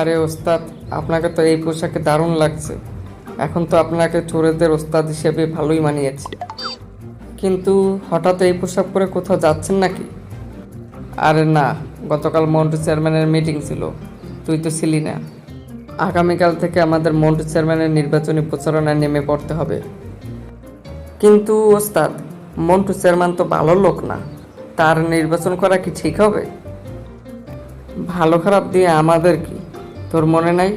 আরে ওস্তাদ, আপনাকে তো এই পোশাকে দারুণ লাগছে। এখন তো আপনাকে চোরেদের ওস্তাদ হিসেবে ভালোই মানিয়েছে। কিন্তু হঠাৎ এই পোশাক পরে কোথাও যাচ্ছেন নাকি? আরে না, গতকাল মন্টু চেয়ারম্যানের মিটিং ছিল। তুই তো ছিলি না। আগামীকাল থেকে আমাদের মন্টু চেয়ারম্যানের নির্বাচনী প্রচারণায় নেমে পড়তে হবে। কিন্তু ওস্তাদ মন্টু চেয়ারম্যান তো ভালো লোক না। তার নির্বাচন করা কি ঠিক হবে? ভালো খারাপ দিয়ে আমাদের কি? তোর মনে নাই?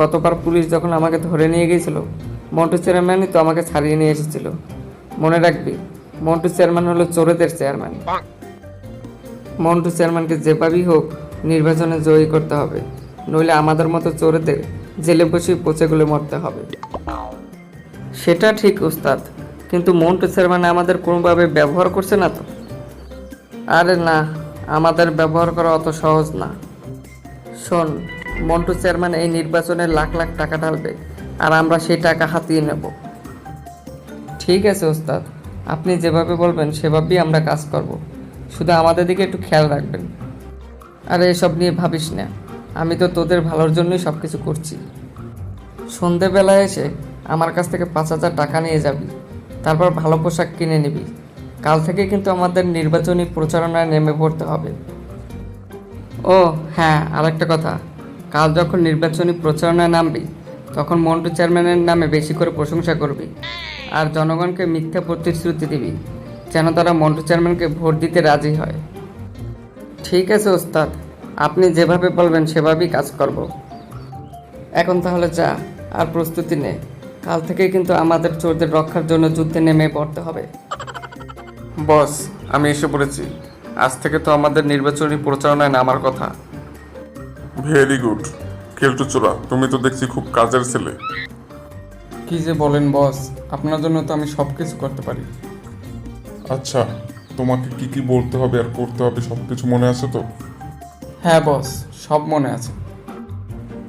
গতবার পুলিশ যখন আমাকে ধরে নিয়ে গিয়েছিল, মন্টু চেয়ারম্যানই তো আমাকে ছাড়িয়ে নিয়ে এসেছিল। মনে রাখবি, মন্টু চেয়ারম্যান হলো চোরেদের চেয়ারম্যান। মন্টু চেয়ারম্যানকে যেভাবেই হোক নির্বাচনে জয়ী করতে হবে, নইলে আমাদের মতো চোরেদের জেলে বসেই পচেগুলো মরতে হবে। সেটা ঠিক, উস্তাদ, কিন্তু মন্টু চেয়ারম্যান আমাদের কোনোভাবে ব্যবহার করছে না তো? আরে না, আমাদের ব্যবহার করা অত সহজ না। শোন মন্টু চেয়ারম্যান এই নির্বাচনে লাখ লাখ টাকা ঢালবে, আর আমরা সেই টাকা হাতিয়ে নেব। ঠিক আছে, ওস্তাদ। আপনি যেভাবে বলবেন, সেভাবেই আমরা কাজ করব। শুধু আমাদের দিকে একটু খেয়াল রাখবেন। আরে, এসব নিয়ে ভাবিস না। আমি তো তোদের ভালোর জন্যই সব কিছু করছি। সন্ধেবেলায় এসে আমার কাছ থেকে পাঁচ হাজার টাকা নিয়ে যাবি, তারপর ভালো পোশাক কিনে নিবি। কাল থেকে কিন্তু আমাদের নির্বাচনী প্রচারণায় নেমে পড়তে হবে। ও হ্যাঁ আরেকটা কথা। কাল যখন নির্বাচনী প্রচারণায় নামবি, তখন মন্টু চেয়ারম্যানের নামে বেশি করে প্রশংসা করবি আর জনগণকে মিথ্যা প্রতিশ্রুতি দিবি, যেন তারা মন্টু চেয়ারম্যানকে ভোট দিতে রাজি হয়। ঠিক আছে, ওস্তাদ। আপনি যেভাবে বলবেন, সেভাবেই কাজ করব। এখন তাহলে যা, আর প্রস্তুতি নে। কাল থেকে কিন্তু আমাদের চোরদের রক্ষার জন্য যুদ্ধে নেমে পড়তে হবে। বস, আমি এসে পড়েছি। আজ থেকে তো আমাদের নির্বাচনী প্রচারণায় নামার কথা। ভেরি গুড চোরা তুমি তো দেখছি খুব কাজের ছেলে। কি যে বলেন বস আপনার জন্য তো আমি সব কিছু করতে পারি। আচ্ছা তোমাকে কি কি বলতে হবে আর করতে হবে সব কিছু মনে আছে তো? হ্যাঁ বস সব মনে আছে।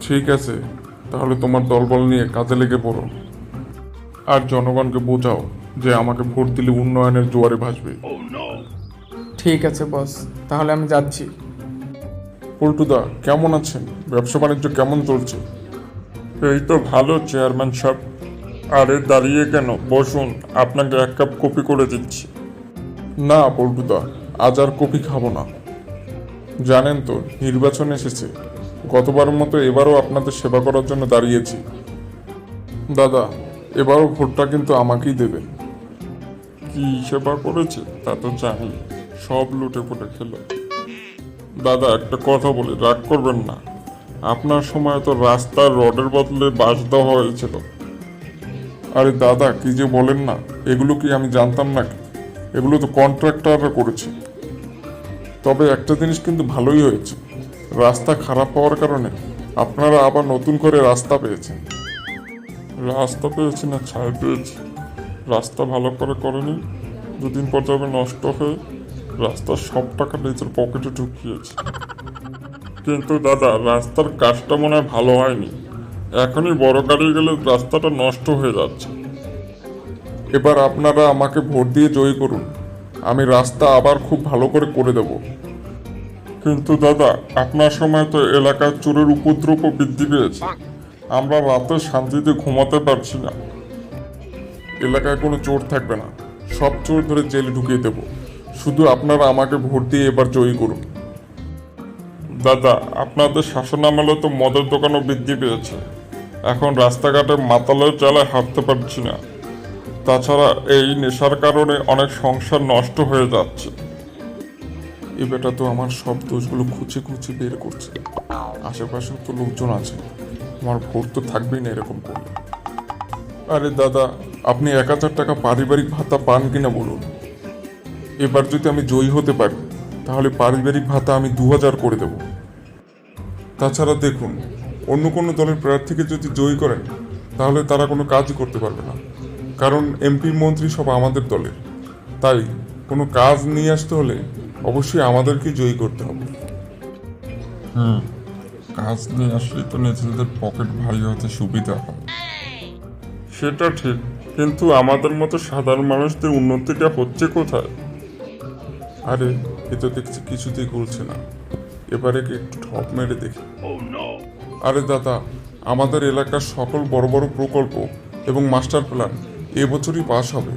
ঠিক আছে তাহলে তোমার দলবল নিয়ে কাজে লেগে পড়ো। আর জনগণকে বোঝাও যে আমাকে ভোট দিলে উন্নয়নের জোয়ারে ভাসবে। ঠিক আছে বস তাহলে আমি যাচ্ছি। পল্টুদা কেমন আছেন? ব্যবসা বাণিজ্য কেমন চলছে? এই তো ভালো চেয়ারম্যান সাহেব। আরে দাঁড়িয়ে কেন? বসুন আপনাকে এক কাপ কপি করে দিচ্ছি। না পল্টুদা আজ আর কপি খাব না। জানেন তো নির্বাচন এসেছে। গতবারের মতো এবারও আপনাদের সেবা করার জন্য দাঁড়িয়েছি। দাদা এবারও ভোটটা কিন্তু আমাকেই দেবেন। কি সেবা করেছে? তা তো জানি। সব লুটে পুটে খেলো। দাদা, একটা কথা বলি, রাগ করবেন না। আপনার সময় তো রাস্তার রডের বদলে বাঁশ দেওয়া হয়েছিল। আরে দাদা, কি যে বলেন না, এগুলো কি আমি জানতাম না এগুলো তো কন্ট্রাক্টাররা করেছে। তবে একটা জিনিস কিন্তু ভালোই হয়েছে, রাস্তা খারাপ হওয়ার কারণে আপনারা আবার নতুন করে রাস্তা পেয়েছেন। রাস্তা পেয়েছি না, ছাই পেয়েছি। রাস্তা ভালো করে করেনি, দুদিন পর যাবে নষ্ট হয়ে রাস্তার সব টাকা নিজের পকেটে ঢুকিয়েছে। কিন্তু দাদা, রাস্তার কাজটা মনে হয় ভালো হয়নি। এখনই বড় গাড়ি গেলে রাস্তাটা নষ্ট হয়ে যাচ্ছে। এবার আপনারা আমাকে ভোট দিয়ে জয় করুন। আমি রাস্তা আবার খুব ভালো করে করে দেব। কিন্তু দাদা, আপনার সময় তো এলাকার চোরের উপদ্রবও বৃদ্ধি পেয়েছে। আমরা রাতে শান্তিতে ঘুমাতে পারছি না। এলাকায় কোনো চোর থাকবে না। সব চোর ধরে জেলে ঢুকিয়ে দেব। শুধু আপনারা আমাকে ভোট দিয়ে এবার জয়ী করুন। দাদা, আপনাদের শাসন আমলে তো মদের দোকানও বৃদ্ধি পেয়েছে। এখন রাস্তাঘাটে মাতালের চালায় হাঁটতে পারছি না। তাছাড়া এই নেশার কারণে অনেক সংসার নষ্ট হয়ে যাচ্ছে। এ বেটা তো আমার সব দোষগুলো খুঁচে খুঁচে বের করছে। আশেপাশে তো লোকজন আছে। আমার ভোট তো থাকবেই না এরকম করলে। আরে দাদা, আপনি এক হাজার টাকা পারিবারিক ভাতা পান কিনা বলুন? এবার যদি আমি জয়ী হতে পারি তাহলে পারিবারিক ভাতা আমি দু হাজার করে দেব। তাছাড়া দেখুন অন্য কোনো দলের প্রার্থীকে যদি জয়ী করেন তাহলে তারা কোনো কাজই করতে পারবে না। কারণ এমপি মন্ত্রী সব আমাদের দলের। তাই কোনো কাজ নিয়ে আসতে হলে অবশ্যই আমাদেরকে জয়ী করতে হবে। হুম কাজ নিয়ে আসলে তো নিজেদের পকেট ভারী হতে সুবিধা হয়। সেটা ঠিক কিন্তু আমাদের মতো সাধারণ মানুষদের উন্নতিটা হচ্ছে কোথায়? আরে, এ তো দেখছি কিছুতেই করছে না। এবারে কি একটু ঠপ মেরে দেখি। আরে দাদা, আমাদের এলাকার সকল বড় বড় প্রকল্প এবং মাস্টার প্ল্যান এবছরই পাশ হবে।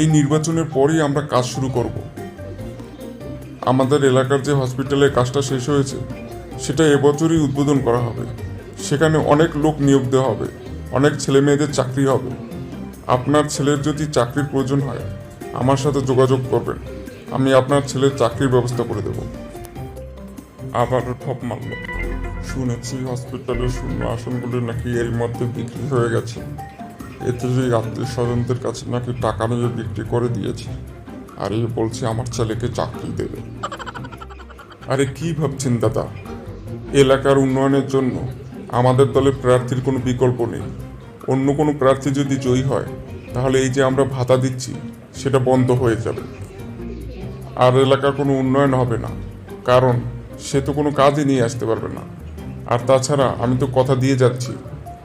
এই নির্বাচনের পরেই আমরা কাজ শুরু করব। আমাদের এলাকার যে হসপিটালের কাজটা শেষ হয়েছে, সেটা এবছরই উদ্বোধন করা হবে। সেখানে অনেক লোক নিয়োগ দেওয়া হবে, অনেক ছেলে মেয়েদের চাকরি হবে। আপনার ছেলের যদি চাকরির প্রয়োজন হয়, আমার সাথে যোগাযোগ করবেন। আমি আপনার ছেলের চাকরির ব্যবস্থা করে দেব। আবার ঠপ মারল। শুনেছি হসপিটালের শূন্য আসনগুলি নাকি এর মধ্যে বিক্রি হয়ে গেছে। এতে যে আত্মীয় স্বজনদের কাছে নাকি টাকা নিয়ে বিক্রি করে দিয়েছে। আর এ বলছে আমার ছেলেকে চাকরি দেবে। আরে, কি ভাবছেন দাদা? এলাকার উন্নয়নের জন্য আমাদের দলে প্রার্থীর কোনো বিকল্প নেই। অন্য কোনো প্রার্থী যদি জয়ী হয়, তাহলে এই যে আমরা ভাতা দিচ্ছি, সেটা বন্ধ হয়ে যাবে। আর এলাকার কোনো উন্নয়ন হবে না। কারণ সে তো কোনো কাজই নিয়ে আসতে পারবে না। আর তাছাড়া আমি তো কথা দিয়ে যাচ্ছি।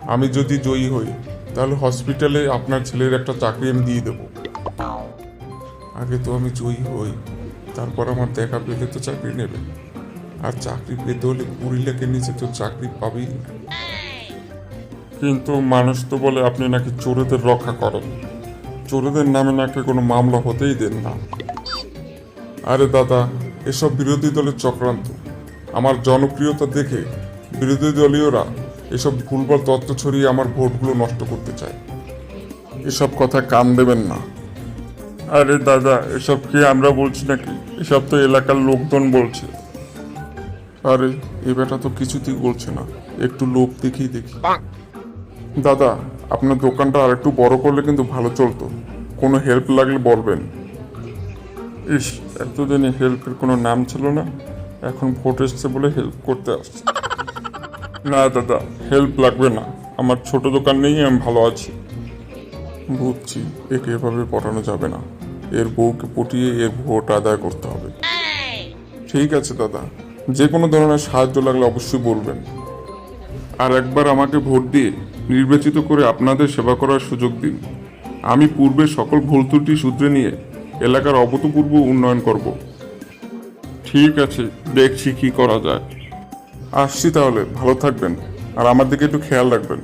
আমি যদি জয়ী হই, তাহলে হসপিটালে আপনার ছেলের একটা চাকরি আমি দিয়ে দেবো। আগে তো আমি জয়ী হই, তারপর আমার দেখা পেলে তো চাকরি নেবে। আর চাকরি পেতে হলে কুড়ি লাখের নিচে তো চাকরি পাবেই না। কিন্তু মানুষ তো বলে আপনি নাকি চোরেদের রক্ষা করেন। চোরেদের নামে নাকি কোনো মামলা হতেই দেন না। আরে দাদা, এসব বিরোধী দলের চক্রান্ত। আমার জনপ্রিয়তা দেখে বিরোধী দলীয়রা এসব ভুলভাল তথ্য ছড়িয়ে আমার ভোটগুলো নষ্ট করতে চায়। এসব কথা কান দেবেন না। আরে দাদা, এসব কি আমরা বলছি নাকি? এসব তো এলাকার লোকজন বলছে। আরে, এ বেটা তো কিছুতেই বলছে না। একটু লোক দেখি দেখি। দাদা, আপনার দোকানটা আর একটু বড় করলে কিন্তু ভালো চলতো। কোনো হেল্প লাগলে বলবেন। ইস, এতদিনে হেল্পের কোনো নাম ছিল না। এখন ভোট এসছে বলে হেল্প করতে আসছে। না দাদা, হেল্প লাগবে না। আমার ছোট দোকান নেই, আমি ভালো আছি। বুঝছি, একে এভাবে পটানো যাবে না। এর বউকে পটিয়ে এর ভোট আদায় করতে হবে। ঠিক আছে দাদা, যে কোনো ধরনের সাহায্য লাগলে অবশ্যই বলবেন। আর একবার আমাকে ভোট দিয়ে নির্বাচিত করে আপনাদের সেবা করার সুযোগ দিন। আমি পূর্বে সকল ভুল ত্রুটি শুধরে নিয়ে এলাকার অভূতপূর্ব উন্নয়ন করব। ঠিক আছে, দেখছি কি করা যায়। আসছি তাহলে, ভালো থাকবেন। আর আমার দিকে একটু খেয়াল রাখবেন।